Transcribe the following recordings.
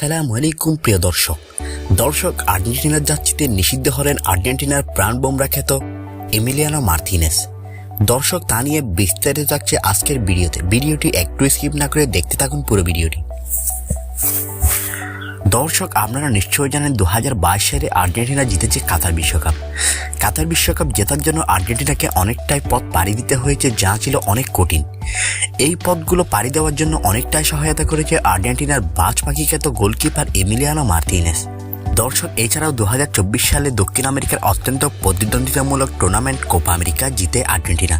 আসসালামু আলাইকুম, প্রিয় দর্শক। দর্শক, আর্জেন্টিনার যাত্রীতে নিষিদ্ধ হলেন আর্জেন্টিনার প্রাণবোমরা খ্যাত এমিলিয়ানো মার্তিনেস। দর্শক, তা নিয়ে বিস্তারিত থাকছে আজকের ভিডিওতে। ভিডিওটি একটু স্কিপ না করে দেখতে থাকুন পুরো ভিডিওটি। দর্শক, আপনারা নিশ্চয়ই জানেন দু হাজার বাইশ সালে আর্জেন্টিনা জিতেছে কাতার বিশ্বকাপ। কাতার বিশ্বকাপ জেতার জন্য আর্জেন্টিনাকে অনেকটাই পথ পাড়ি দিতে হয়েছে, যা ছিল অনেক কঠিন। এই পদগুলো পাড়ি দেওয়ার জন্য অনেকটাই সহায়তা করেছে আর্জেন্টিনার বাজ পাখি খ্যাত গোলকিপার এমিলিয়ানো মার্টিনেস। দর্শক, এছাড়াও দু হাজার চব্বিশ সালে দক্ষিণ আমেরিকার অত্যন্ত প্রতিদ্বন্দ্বিতামূলক টুর্নামেন্ট কোপা আমেরিকা জিতে আর্জেন্টিনা।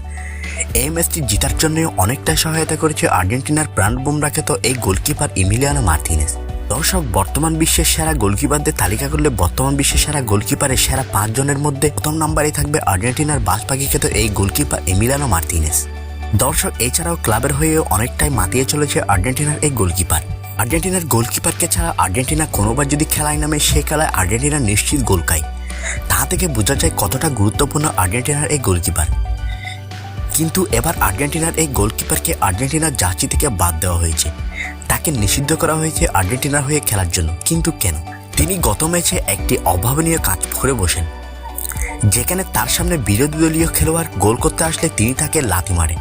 এই ম্যাচটি জিতার জন্য অনেকটাই সহায়তা করেছে আর্জেন্টিনার প্রাণবোম রাখে তো এই গোলকিপার ইমিলিয়ানো মার্টিনেস। দর্শক, বর্তমান বিশ্বের সেরা গোলকিপারদের তালিকা করলে বর্তমান বিশ্বের সেরা গোলকিপারের সেরা পাঁচজনের মধ্যে প্রথম নাম্বারে থাকবে আর্জেন্টিনার বাজপাখি খ্যাত এই গোলকিপার এমিলিয়ানো মার্টিনেস। দর্শক, এছাড়াও ক্লাবের হয়েও অনেকটাই মাতিয়ে চলেছে আর্জেন্টিনার এই গোলকিপার। আর্জেন্টিনার গোলকিপারকে ছাড়া আর্জেন্টিনা কোনোবার যদি খেলায় নামে, সে খেলায় আর্জেন্টিনা নিশ্চিত গোল খায়। তা থেকে বোঝা যায় কতটা গুরুত্বপূর্ণ আর্জেন্টিনার এই গোলকিপার। কিন্তু এবার আর্জেন্টিনার এই গোলকিপারকে আর্জেন্টিনার জার্সি থেকে বাদ দেওয়া হয়েছে। তাকে নিষিদ্ধ করা হয়েছে আর্জেন্টিনার হয়ে খেলার জন্য। কিন্তু কেন? তিনি গত ম্যাচে একটি অভাবনীয় কাজ করে বসেন। যেখানে তার সামনে বিরোধী দলীয় খেলোয়াড় গোল করতে আসলে তিনি তাকে লাথি মারেন।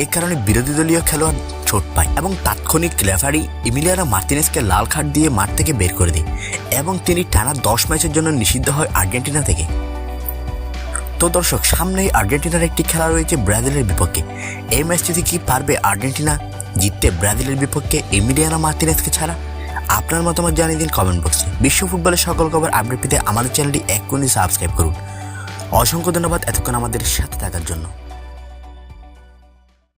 এই কারণে বিরোধী দলীয় খেলোয়াড় চোট পায় এবং তাৎক্ষণিক রেফারি ইমিলিয়ানো মার্টিনেসকে লাল খাট দিয়ে মাঠ থেকে বের করে দেয় এবং তিনি টানা দশ ম্যাচের জন্য নিষিদ্ধ হয় আর্জেন্টিনা থেকে। তো দর্শক, সামনেই আর্জেন্টিনার একটি খেলা রয়েছে ব্রাজিলের বিপক্ষে। এই ম্যাচটিতে কি পারবে আর্জেন্টিনা? জিততে ব্রাজিলের বিপক্ষে এমিলিয়ানো মার্টিনেসকে ছাড়া? আপনার মতামত জানিয়ে দিন কমেন্ট বক্সে। বিশ্ব ফুটবলের সকল খবর আপডেট পেতে আমাদের চ্যানেলটি এক্ষুনি সাবস্ক্রাইব করুন। অসংখ্য ধন্যবাদ এতক্ষণ আমাদের সাথে থাকার জন্য।